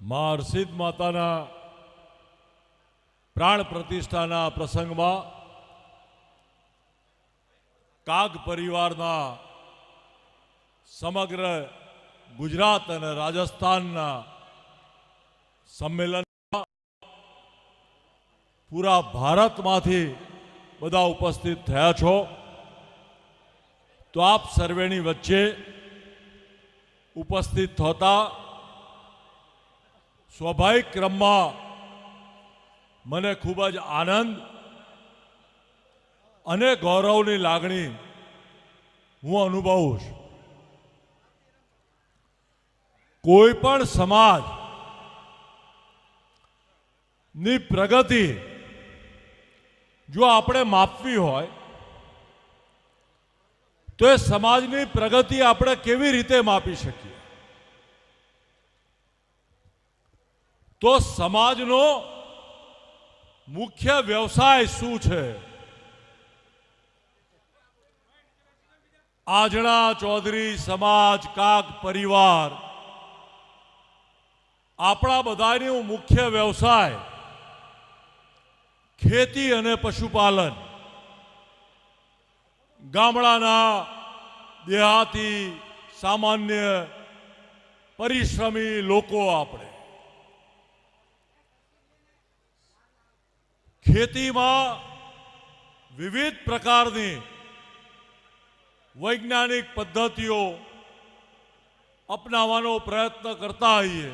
મા હર્ષિદ માતાના પ્રાણ પ્રતિષ્ઠાના પ્રસંગમાં કાગ પરિવારના સમગ્ર ગુજરાત અને રાજસ્થાનના સંમેલનમાં પૂરા ભારતમાંથી બધા ઉપસ્થિત થયા છો. તો આપ સર્વેની વચ્ચે ઉપસ્થિત થતા સ્વાભાવિક ક્રમમાં મને ખૂબ જ આનંદ અને ગૌરવની લાગણી હું અનુભવું છું. કોઈ પણ સમાજની પ્રગતિ જો આપણે માપવી હોય, તો એ સમાજની પ્રગતિ આપણે કેવી રીતે માપી શકીએ? તો સમાજનો મુખ્ય વ્યવસાય શું છે? આજણા ચૌધરી, સમાજ, કાક, પરિવાર. આપણા બધાનો મુખ્ય વ્યવસાય ખેતી અને પશુપાલન. ગામડાના દેહાતી સામાન્ય પરિશ્રમી લોકો આપણે. ખેતીમાં વિવિધ પ્રકારની વૈજ્ઞાનિક પદ્ધતિઓ અપનાવવાનો પ્રયત્ન કરતા હોઈએ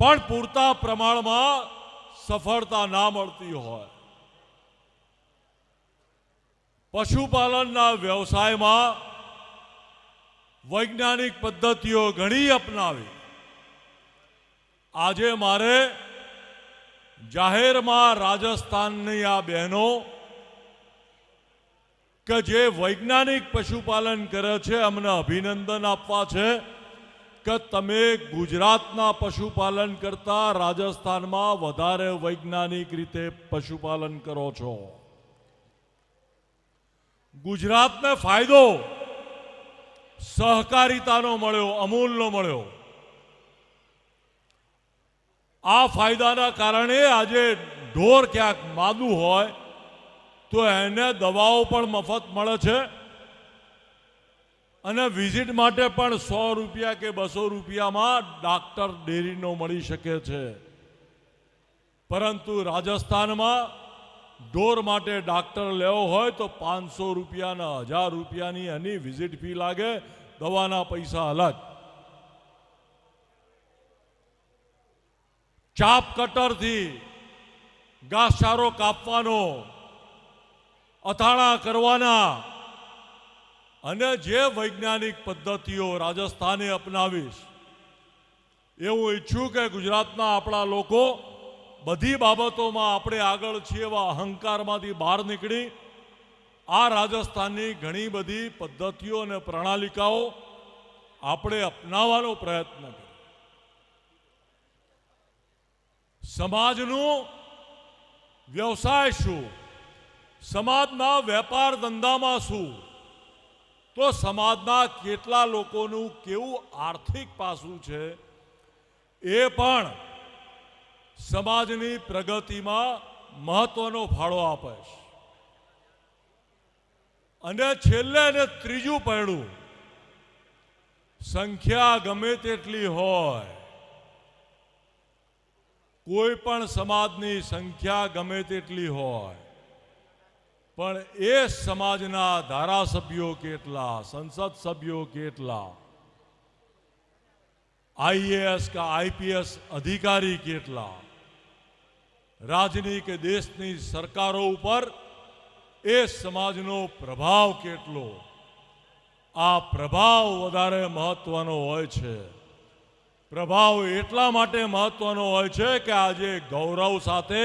પણ પૂરતા પ્રમાણમાં સફળતા ના મળતી હોય. પશુપાલનના વ્યવસાયમાં વૈજ્ઞાનિક પદ્ધતિઓ ઘણી અપનાવી. આજે મારે જાહેરમાં રાજસ્થાનની આ બહેનો કે જે વૈજ્ઞાનિક પશુપાલન કરે છે, અમને અભિનંદન આપવા છે કે તમે ગુજરાતના પશુપાલન કરતા રાજસ્થાનમાં વધારે વૈજ્ઞાનિક રીતે પશુપાલન કરો છો. ગુજરાતને ફાયદો, સહકારિતાનો મળ્યો, અમૂલનો મળ્યો. આ ફાયદાના કારણે આજે ઢોર ક્યાંક માદું હોય, તો એને દવાઓ પણ મફત મળે છે. અને વિઝિટ માટે પણ સો રૂપિયા કે બસો રૂપિયામાં ડાક્ટર ડેરીનો મળી શકે છે. પરંતુ રાજસ્થાનમાં ઢોર માટે ડાક્ટર લેવો હોય તો પાંચસો રૂપિયાના હજાર રૂપિયાની એની વિઝિટ ફી લાગે, દવાના પૈસા અલગ. ચાપ કટરથી ઘાસચારો કાપવાનો, અથાણા કરવાના અને જે વૈજ્ઞાનિક પદ્ધતિઓ રાજસ્થાને અપનાવીશ એ હું ઈચ્છું કે ગુજરાતના આપણા લોકો બધી બાબતોમાં આપણે આગળ છીએ એવા અહંકારમાંથી બહાર નીકળી, આ રાજસ્થાનની ઘણી બધી પદ્ધતિઓ અને પ્રણાલિકાઓ આપણે અપનાવવાનો પ્રયત્ન કરીએ. સમાજનું વ્યવસાય શું સમાજના વેપાર ધંધામાં શું તો સમાજના કેટલા લોકોનું કેવું આર્થિક પાસું છે એ પણ સમાજની પ્રગતિમાં મહત્વનો ફાળો આપે છે. અને છેલ્લે અને ત્રીજું પૈડું સંખ્યા ગમે તેટલી હોય કોઈ પણ સમાજની સંખ્યા ગમે તેટલી હોય, પણ એ સમાજના ધારાસભ્યો કેટલા, સંસદ સભ્યો કેટલા આઈએએસ કે આઈપીએસ અધિકારી કેટલા રાજની કે દેશની સરકારો ઉપર એ સમાજનો પ્રભાવ કેટલો, આ પ્રભાવ વધારે મહત્વનો હોય છે. પ્રભાવ એટલા માટે મહત્વનો હોય છે કે આજે ગૌરવ સાથે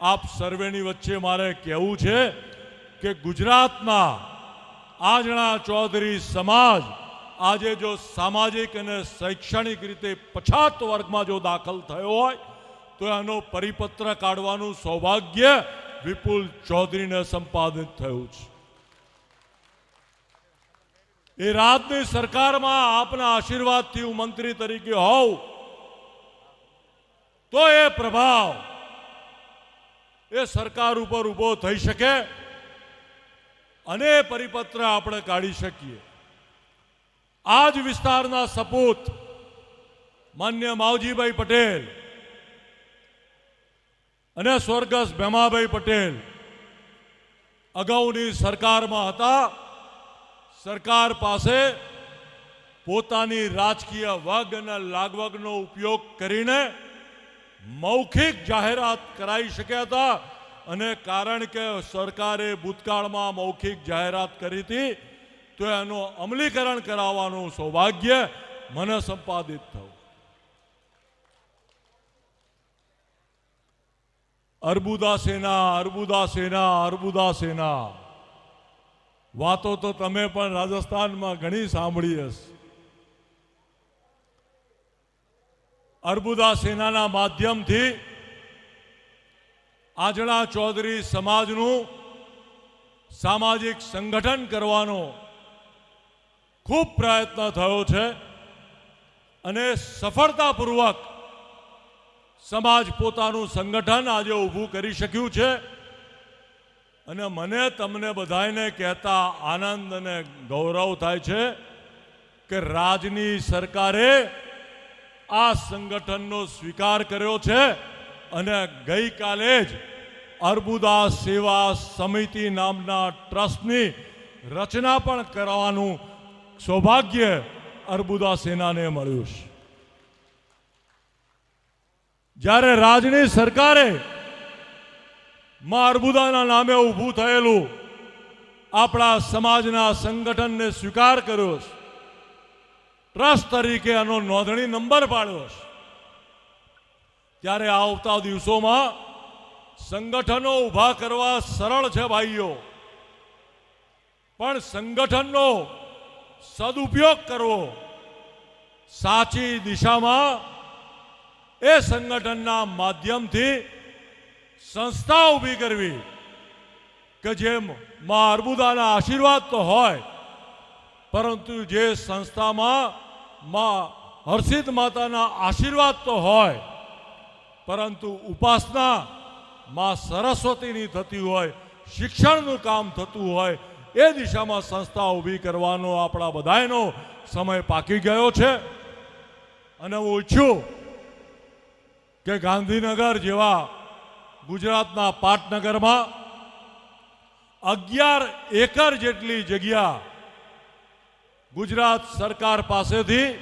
આપ સર્વેની વચ્ચે મારે કહેવું છે કે ગુજરાતમાં આજના ચૌધરી સમાજ આજે જો સામાજિક અને શૈક્ષણિક રીતે પછાત વર્ગમાં જો દાખલ થયો હોય, તો એનો પરિપત્ર કાઢવાનું સૌભાગ્ય વિપુલ ચૌધરીને સંપાદિત થયું છે. એ રાજની સરકારમાં આપના આશીર્વાદથી હું મંત્રી તરીકે હોઉં. તો એ પ્રભાવ એ સરકાર ઉપર ઊભો થઈ શકે અને પરિપત્ર આપણે કાઢી શકીએ. આ જ વિસ્તારના સપૂત માન્ય માવજીભાઈ પટેલ અને સ્વર્ગસ્થ ભેમાભાઈ પટેલ અગાઉની સરકારમાં હતા. સરકાર પાસે પોતાની રાજકીય વગ અને લાગવગનો ઉપયોગ કરીને મૌખિક જાહેરાત કરાવી શક્યા હતા અને કારણ કે સરકારે ભૂતકાળમાં મૌખિક જાહેરાત કરી હતી, તો એનું અમલીકરણ કરાવવાનું સૌભાગ્ય મને સંપાદિત થયું. અર્બુદા સેના અર્બુદા સેના અર્બુદા સેના. વાતો તો તમે પણ રાજસ્થાનમાં ઘણી સાંભળી હશે. અર્બુદા સેનાના માધ્યમથી આજણા ચૌધરી સમાજનું સામાજિક સંગઠન કરવાનો ખૂબ પ્રયત્ન થયો છે અને સફળતાપૂર્વક સમાજ પોતાનું સંગઠન આજે ઊભું કરી શક્યું છે. અને મને તમને બધાને કહેતા આનંદ અને ગૌરવ થાય છે કે રાજની સરકારે આ સંગઠનનો સ્વીકાર કર્યો છે અને ગઈકાલે જ અર્બુદા સેવા સમિતિ નામના ટ્રસ્ટની રચના પણ કરવાનું સૌભાગ્ય અર્બુદા સેનાને મળ્યું છે. જ્યારે રાજની સરકારે માં અર્બુદાના નામે ઊભું થયેલું આપણા સમાજના સંગઠનને સ્વીકાર કર્યો છે. ટ્રસ્ટ તરીકે આનો નોંધણી નંબર પાડ્યો છે. ત્યારે આવતા દિવસોમાં સંગઠનો ઊભા કરવા સરળ છે ભાઈઓ. પણ સંગઠનનો સદુપયોગ કરવો સાચી દિશામાં એ સંગઠનના માધ્યમથી સંસ્થા ઊભી કરવી કે જેમ માં અર્બુદાના આશીર્વાદ તો હોય, પરંતુ જે સંસ્થામાં માં હર્ષિત માતાના આશીર્વાદ તો હોય, પરંતુ ઉપાસના માં સરસ્વતીની થતી હોય, શિક્ષણનું કામ થતું હોય, એ દિશામાં સંસ્થા ઊભી કરવાનો આપણા બધાયનો સમય પાકી ગયો છે. અને હું ઈચ્છું કે ગાંધીનગર જેવા ગુજરાતના પાટનગરમાં અગિયાર એકર જેટલી જગ્યા ગુજરાત સરકાર પાસેથી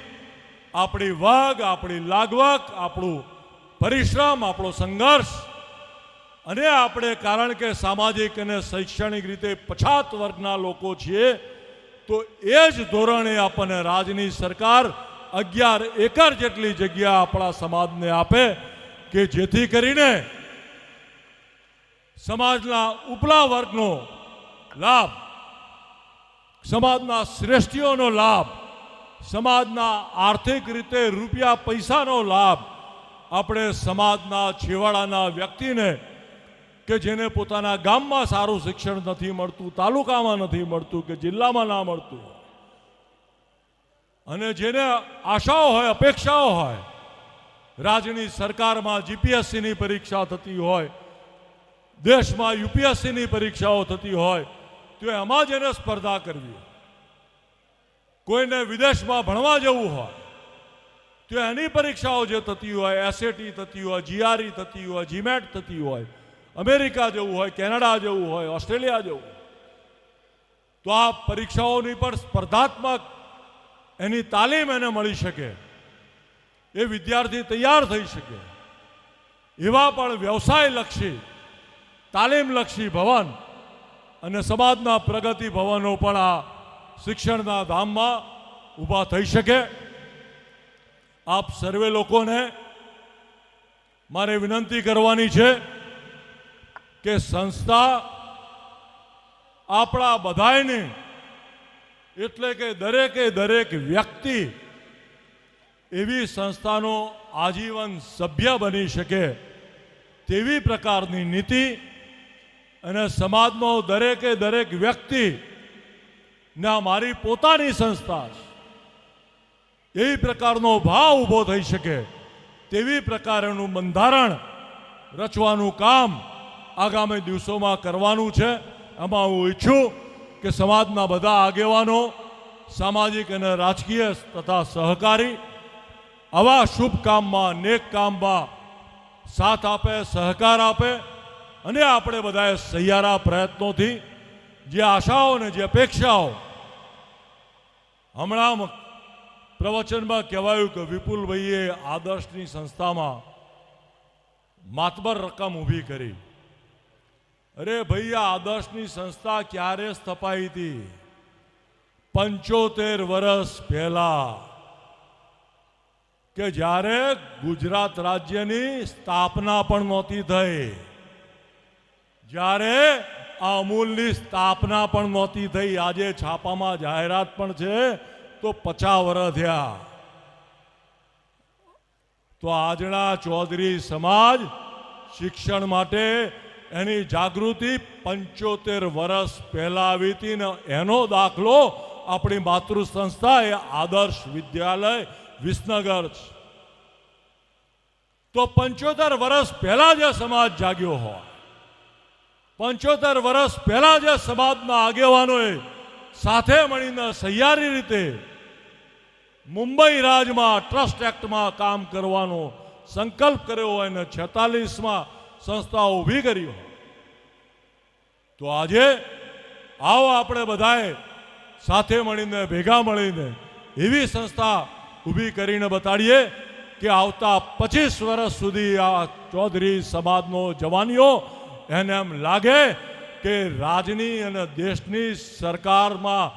આપણી વગ, આપણી લાગવક, આપણું પરિશ્રમ, આપણો સંઘર્ષ અને આપણે કારણ કે સામાજિક અને શૈક્ષણિક રીતે પછાત વર્ગના લોકો છીએ, તો એ જ ધોરણે આપણને રાજની સરકાર અગિયાર એકર જેટલી જગ્યા આપણા સમાજને આપે કે જેથી કરીને સમાજના ઉપલા વર્ગનો લાભ, સમાજના શ્રેષ્ઠીઓનો લાભ, સમાજના આર્થિક રીતે રૂપિયા પૈસાનો લાભ આપણે સમાજના છેવાડાના વ્યક્તિને કે જેને પોતાના ગામમાં સારું શિક્ષણ નથી મળતું, તાલુકામાં નથી મળતું કે જિલ્લામાં ના મળતું અને જેને આશાઓ હોય, અપેક્ષાઓ હોય, રાજ્યની સરકારમાં જીપીએસસીની પરીક્ષા થતી હોય દેશમાં યુપીએસસીની પરીક્ષાઓ થતી હોય, તો એમાં જેને સ્પર્ધા કરવી કોઈને વિદેશમાં ભણવા જવું હોય, તો એની પરીક્ષાઓ જે થતી હોય એસએટી થતી હોય જીઆરઈ થતી હોય જીમેટ થતી હોય, અમેરિકા જવું હોય, કેનેડા જવું હોય, ઓસ્ટ્રેલિયા જવું તો આ પરીક્ષાઓની પણ સ્પર્ધાત્મક એની તાલીમ એને મળી શકે. એ વિદ્યાર્થી તૈયાર થઈ શકે. એવા પણ વ્યવસાયલક્ષી તાલીમલક્ષી ભવન અને સમાજના પ્રગતિ ભવનો પણ આ શિક્ષણના ધામમાં ઊભા થઈ શકે. આપ સર્વે લોકોને મારે વિનંતી કરવાની છે કે સંસ્થા આપણા બધાને એટલે કે દરેકે દરેક વ્યક્તિ એવી સંસ્થાનો આજીવન સભ્ય બની શકે તેવી પ્રકારની નીતિ અને સમાજનો દરેકે દરેક વ્યક્તિ ના મારી પોતાની સંસ્થા એ પ્રકારનો ભાવ ઊભો થઈ શકે, તેવી પ્રકારનું બંધારણ રચવાનું કામ આગામી દિવસોમાં કરવાનું છે. એમાં હું ઈચ્છું કે સમાજના બધા આગેવાનો સામાજિક અને રાજકીય તથા સહકારી આવા શુભ કામમાં, નેક કામમાં સાથ આપે, સહકાર આપે અને આપણે બધાએ સહિયારા પ્રયત્નોથી જે આશાઓ ને જે અપેક્ષાઓ, હમણાં પ્રવચનમાં કહેવાયું કે વિપુલભાઈએ આદર્શની સંસ્થામાં માતબર રકમ ઊભી કરી. અરે ભાઈ, આ આદર્શની સંસ્થા ક્યારે સ્થપાઈ હતી? પંચોતેર વર્ષ પહેલા. કે જ્યારે ગુજરાત રાજ્યની સ્થાપના પણ નહોતી થઈ. જ્યારે આ અમૂલની સ્થાપના પણ નહોતી થઈ, આજે છાપામાં જાહેરાત પણ છે, તો પચાસ વર્ષ થયા. તો આજના ચૌધરી સમાજ શિક્ષણ માટે એની જાગૃતિ પંચોતેર વર્ષ પહેલા આવી હતી ને એનો દાખલો આપણી માતૃ સંસ્થા એ આદર્શ વિદ્યાલય વિસનગર છે. તો પંચોતેર વર્ષ પહેલા જે સમાજ જાગ્યો હોય. પંચોતેર વર્ષ પહેલા જે સમાજના આગેવાનોએ સાથે મળીને સહિયારી રીતે મુંબઈ રાજમાં ટ્રસ્ટ એક્ટમાં કામ કરવાનો સંકલ્પ કર્યો હોય અને છેતાલીસમાં સંસ્થાઓ ઊભી કરી હોય. તો આજે આવો આપણે બધાએ સાથે મળીને, ભેગા મળીને એવી સંસ્થા ઊભી કરીને બતાડીએ કે આવતા પચીસ વર્ષ સુધી આ ચૌધરી સમાજનો જવાનીઓ એને એમ લાગે કે રાજની અને દેશની સરકારમાં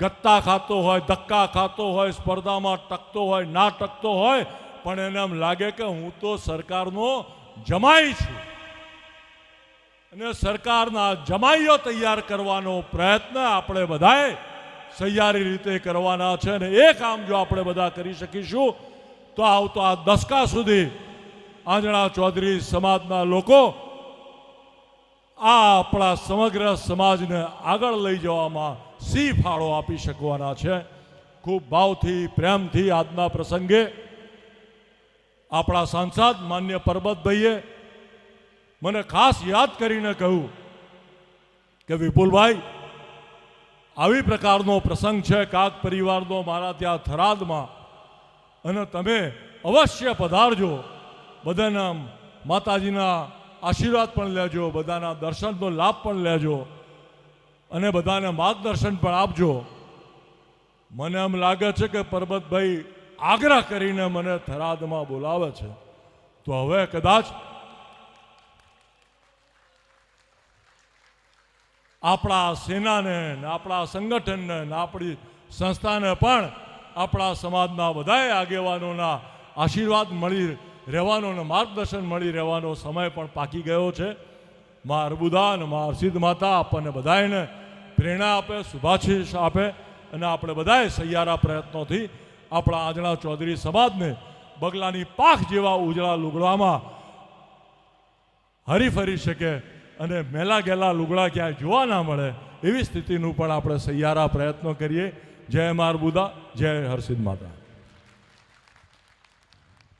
ગત્તા ખાતો હોય, ધક્કા ખાતો હોય, સ્પર્ધામાં ટકતો હોય, ના ટકતો હોય, પણ એને એમ લાગે કે હું તો સરકારનો જમાઈ છું. અને સરકારના જમાઈઓ તૈયાર કરવાનો પ્રયત્ન આપણે બધાએ સહિયારી રીતે કરવાના છે અને એ કામ જો આપણે બધા કરી શકીશું, તો આવતો આ દસકા સુધી આંજણા ચૌધરી સમાજના લોકો આ આપણા સમગ્ર સમાજને આગળ લઈ જવામાં સી ફાળો આપી શકવાના છે. ખૂબ ભાવથી, પ્રેમથી આજના પ્રસંગે આપણા સાંસદ માન્ય પરબતભાઈએ મને ખાસ યાદ કરીને કહ્યું કે, વિપુલભાઈ, આવી પ્રકારનો પ્રસંગ છે કાક પરિવારનો મારા ત્યાં થરાદમાં અને તમે અવશ્ય પધારજો. બધાના માતાજીના આશીર્વાદ પણ લેજો, બધાના દર્શનનો લાભ પણ લેજો અને બધાને માર્ગદર્શન પણ આપજો. મને એમ લાગે છે કે પરબતભાઈ આગ્રહ કરીને મને થરાદમાં બોલાવે છે. તો હવે કદાચ આપણા સેનાને ને આપણા સંગઠનને ને આપણી સંસ્થાને પણ આપણા સમાજના બધાય આગેવાનોના આશીર્વાદ મળી રહેવાનો અને માર્ગદર્શન મળી રહેવાનો સમય પણ પાકી ગયો છે. મા અર્બુદા અને મા હર્ષિદ માતા આપણને બધાને પ્રેરણા આપે, શુભાશીષ આપે અને આપણે બધાએ સહિયારા પ્રયત્નોથી આપણા આજના ચૌધરી સમાજને બગલાની પાખ જેવા ઉજળા લુગડામાં હરી ફરી શકે અને મેલા ગેલા લુગડા ક્યાંય જોવા ના મળે એવી સ્થિતિનું પણ આપણે સહિયારા પ્રયત્નો કરીએ. જય મારબુદા જય હર્ષિદ માતા.